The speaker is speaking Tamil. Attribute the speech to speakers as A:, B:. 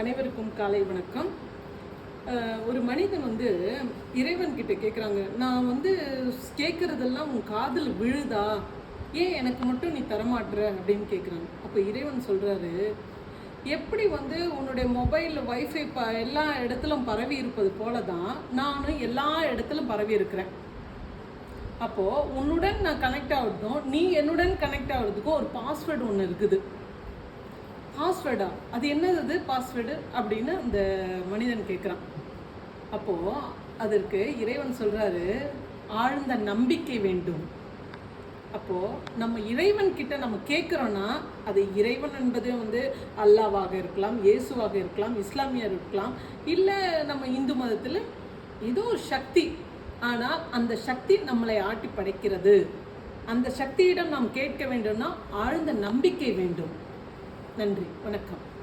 A: அனைவருக்கும் காலை வணக்கம். ஒரு மனிதன் வந்து இறைவன் கிட்ட கேட்குறாங்க நான் வந்து கேட்குறதெல்லாம் உன் காதில் விழுதா? ஏன் எனக்கு மட்டும் நீ தரமாட்டுற அப்படின்னு கேட்குறாங்க அப்போ இறைவன் சொல்கிறாரு எப்படி வந்து உன்னுடைய மொபைலில் வைஃபை ப எல்லா இடத்துலும் பரவி இருப்பது போல தான் நானும் எல்லா இடத்துலும் பரவி இருக்கிறேன். அப்போது உன்னுடன் நான் கனெக்ட் ஆகிறதும் நீ என்னுடன் கனெக்ட் ஆகிறதுக்கும் ஒரு பாஸ்வேர்டு ஒன்று இருக்குது. பாஸ்வேர்டா அது என்னது பாஸ்வேர்டு அப்படின்னு அந்த மனிதன் கேட்குறான் அப்போது அதற்கு இறைவன் சொல்கிறாரு ஆழ்ந்த நம்பிக்கை வேண்டும். அப்போது நம்ம இறைவன் கிட்ட நம்ம கேட்குறோன்னா அது இறைவன் என்பது வந்து அல்லாவாக இருக்கலாம் இயேசுவாக இருக்கலாம் இஸ்லாமியர் இருக்கலாம் இல்லை நம்ம இந்து மதத்தில் ஏதோ ஒரு சக்தி. ஆனால் அந்த சக்தி நம்மளை ஆட்டி படைக்கிறது அந்த சக்தியிடம் நாம் கேட்க வேண்டும்னா ஆழ்ந்த நம்பிக்கை வேண்டும். நன்றி. வணக்கம்.